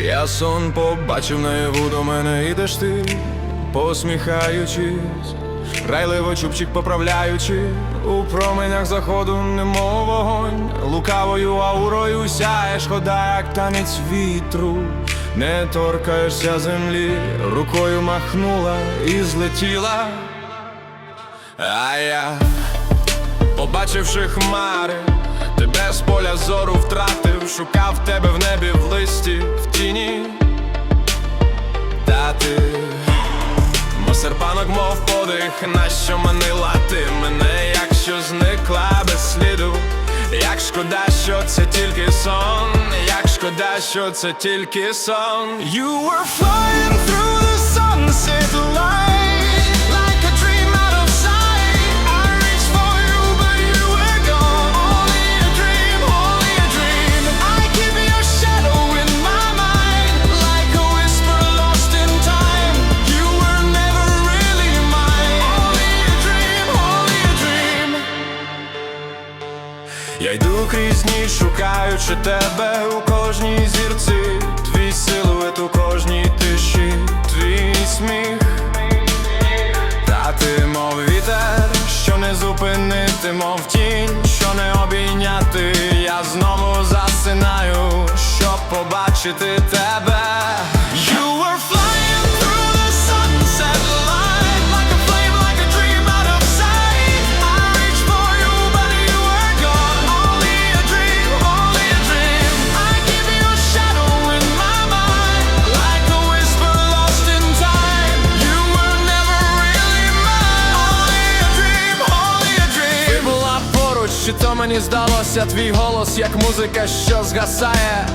Я сон побачив наяву до мене ідеш ти, посміхаючись, райливо чубчик поправляючи, у променях заходу, немов вогонь, лукавою аурою сяєш, хода, як танець вітру, не торкаєшся землі, рукою махнула і злетіла. А я, побачивши хмари, тебе з поля зору втратив, шукав тебе в небі в листі, мов на нащо манила ти мене, якщо зникла без сліду. Як шкода, що це тільки сон, як шкода, що це тільки сон. You were flying through the sunset light я йду крізь ніч, шукаючи тебе у кожній зірці, твій силует у кожній тиші, твій сміх, та ти, мов вітер, що не зупинити, мов тінь, що не обійняти. Я знову засинаю, щоб побачити тебе. Мені здалося Твій голос, як музика, що згасає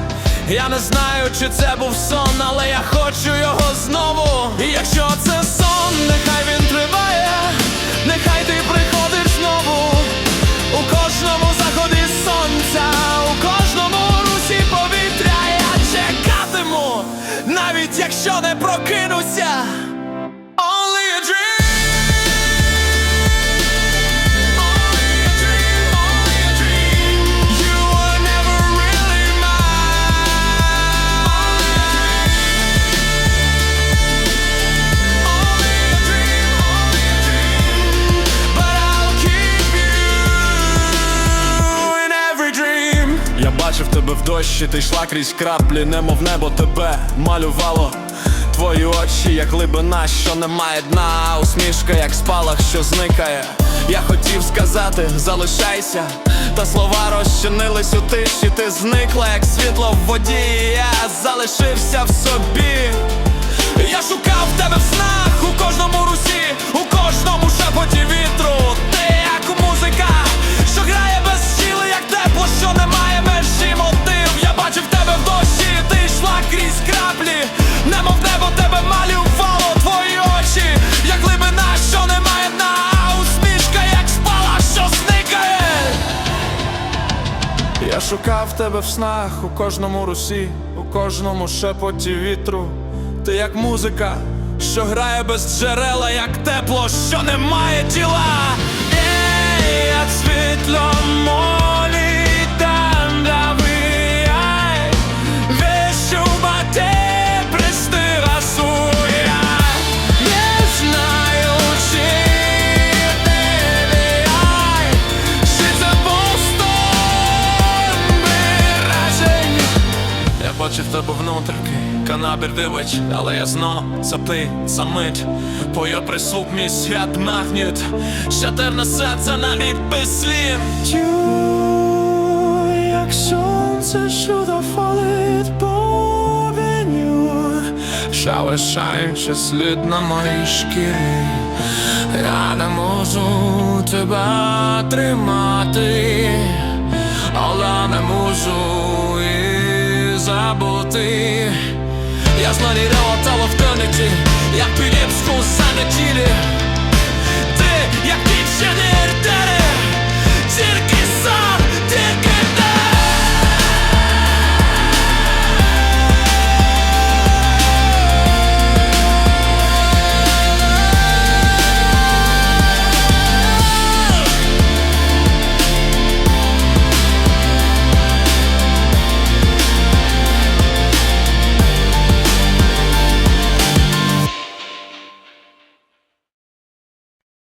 я не знаю, чи це був сон, але я хочу його знову. І якщо це сон, нехай він триває, нехай бачив тебе в дощі, ти йшла крізь краплі, немов небо тебе малювало. Твої очі, як глибина, що не має дна, усмішка, як спалах, що зникає. Я хотів сказати, залишайся, та слова розчинились у тиші, ти зникла, як світло в воді, я залишився в собі. Я шукав тебе в снах у кожному русі, у кожному шепоті вітру. Шукав тебе в снах у кожному русі, у кожному шепоті вітру. Ти як музика, що грає без джерела, як тепло, що не має тіла. Бачив тебе внутрики, канабір дивич, але я знов запи замить Твоя присутність як магніт, що терне серце навіть без слів. Чую, як сонце, що дофалить по веню Що лишаючи слід на моїй шкірі. Я не можу тебе тримати, але не можу забути. Yazlar yere ortalık dönücü Yak bilip skul sanıcıydı Te yak bilip